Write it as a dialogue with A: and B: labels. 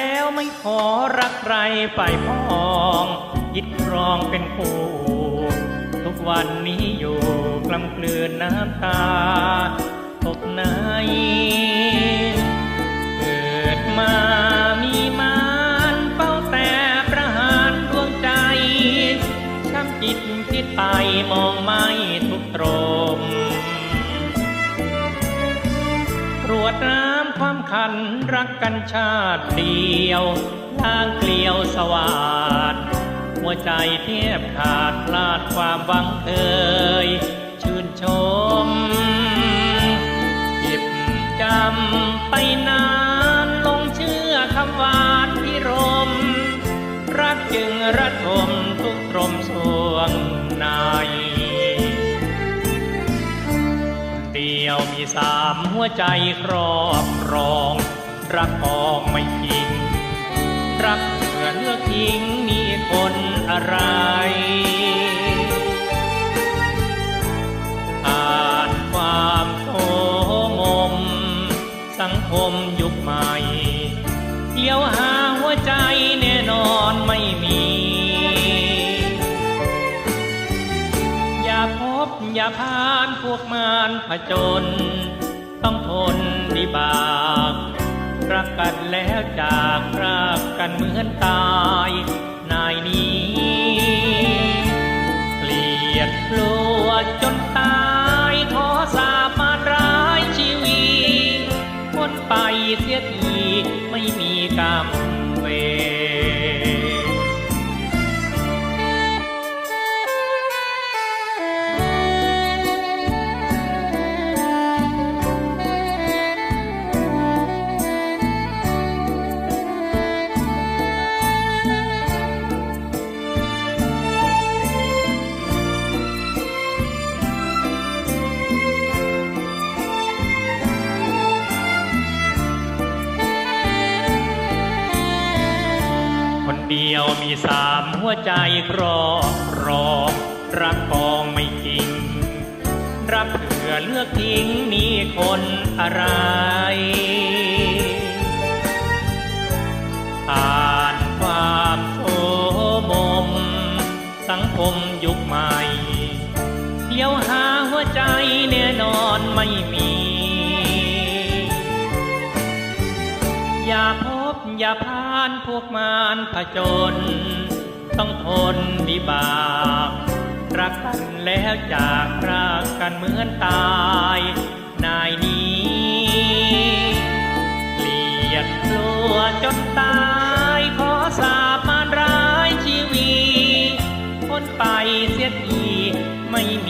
A: แล้วไม่ขอรักใครฝ่ายพ้องยึดครองเป็นคู่ทุกวันนี้อยู่กลำกลืนน้ำตาตกในเกิดมามีมารเฝ้าแต่ประหารดวงใจช้ำจิตคิดไปมองไม่ทุกตรมตรวจน้ำควา ขันรักกันชาติเดียวล้างเกลียวสวาดหัวใจเทียบขาดพลาดความหวังเคยชื่นชมหยิบจำไปนานลงเชื่อคำหวานพิรม รักจึงระทม มีสามหัวใจครอบครอง รักออกไม่จริงรักเพื่อเลือกทิ้งมีคนอะไรอ่านความโทมม สังคมยุคใหม่เลี้ยวหาหัวใจ อย่าพานพวกมารผจญต้องทนวิบากรักกันแล้วจากรักกันเหมือนตายนายนี้เกลียดกลัวจนตายขอสาบมารร้ายชีวีพ้นไปเสียทีไม่มีกรรม เดียวมีสามหัวใจครอรองรักกองไม่จริง รักเพื่อเลือกทิ้งมีคนอะไร อ่านความโสมม สังคมยุคใหม่เลี้ยวหาหัวใจแน่นอนไม่มี อย่าพ อย่าพานพวกมารผจญต้องทนวิบาก รักกันแล้วจากรักกันเหมือนตาย นายนี้เกลียดกลัวจนตายขอสาบมารร้ายชีวีพ้นไปเสียทีไม่มี